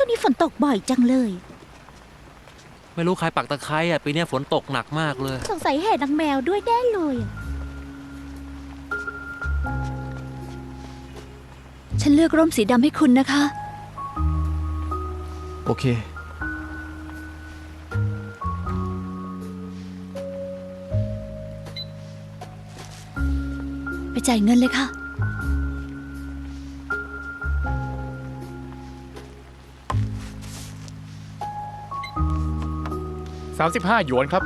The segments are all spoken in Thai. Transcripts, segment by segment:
ช่วงนี้ฝนตกบ่อยจังเลย ไม่รู้ใครปักตะไคร้อะปีเนี้ยฝนตกหนักมากเลย สงสัยเหตุนางแมวด้วยแน่เลยอะฉันเลือกร่มสีดำให้คุณนะคะ โอเค ไปจ่ายเงินเลยค่ะ 35 หยวนครับ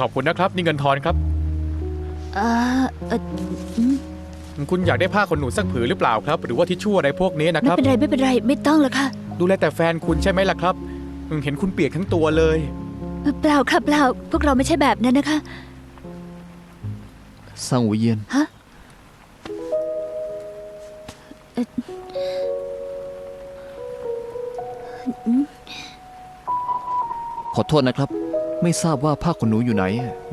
ขอบคุณนะครับ นี่เงินทอนครับ เออเอออืมคุณอยากได้ผ้าขนหนูสักผืนหรือเปล่าครับ หรือว่าทิชชู่อะไรพวกนี้นะคไม่รับ เป็นไรไม่เป็นไรไม่ต้องหรอกค่ะ ดูแลแต่แฟนคุณใช่ไหมล่ะครับ เห็นคุณเปียกทั้งตัวเลย เอ่อเปล่าค่ะเปล่าพวกเราไม่ใช่แบบนั้นนะคะสร้างหูเยียนฮะขอโทษนะครับ ไม่ทราบว่าผ้าขนหนูอยู่ไหน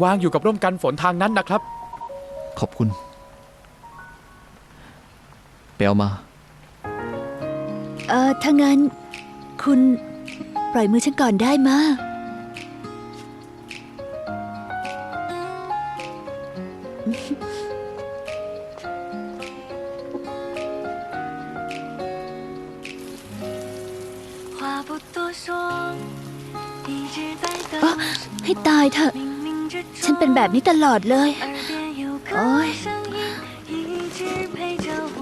วางอยู่กับร่มกันฝนทางนั้นนะครับ ขอบคุณไปเอามา เออถ้างั้น คุณปล่อยมือฉันก่อนได้มา อ๊ะ ให้ตายเถอะ 冥冥之 ฉันเป็น 中， แบบนี้ตลอดเลย 耳边有个哎声音一直陪着我，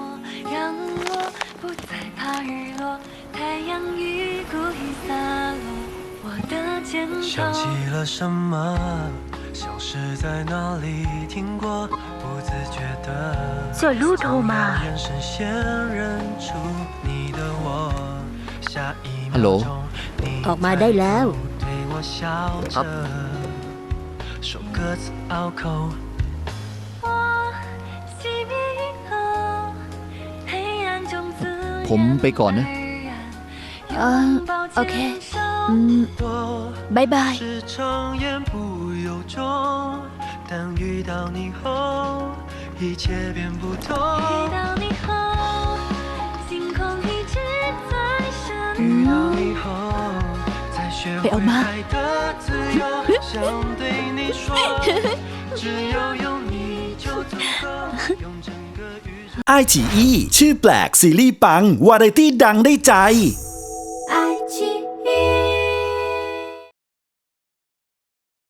让我不再怕日落。太阳与故意洒落我的肩想起头。了什么？ 像是在哪里听过，不自觉的。 ส่วนลูกโทรมา 眼神先认出你的我，下一秒 ฮัลโหล 钟你 ออกมาได้แล้ว 对我笑着，说各自拗口。我熄灭以后，黑暗中自 ผมไปก่อนนะ เออโอเค อืม 我 บายบาย 是常言不由衷，但 遇到你后，一切变不同。遇到你后，星空一直在闪遇到你后，才学会被欧妈爱的自由。想对你说，只要有你就足够，用整个宇宙。 ไอฉีอีชื่อแปลกซีรีส์ปัง วาไรตี้ดังได้ใจ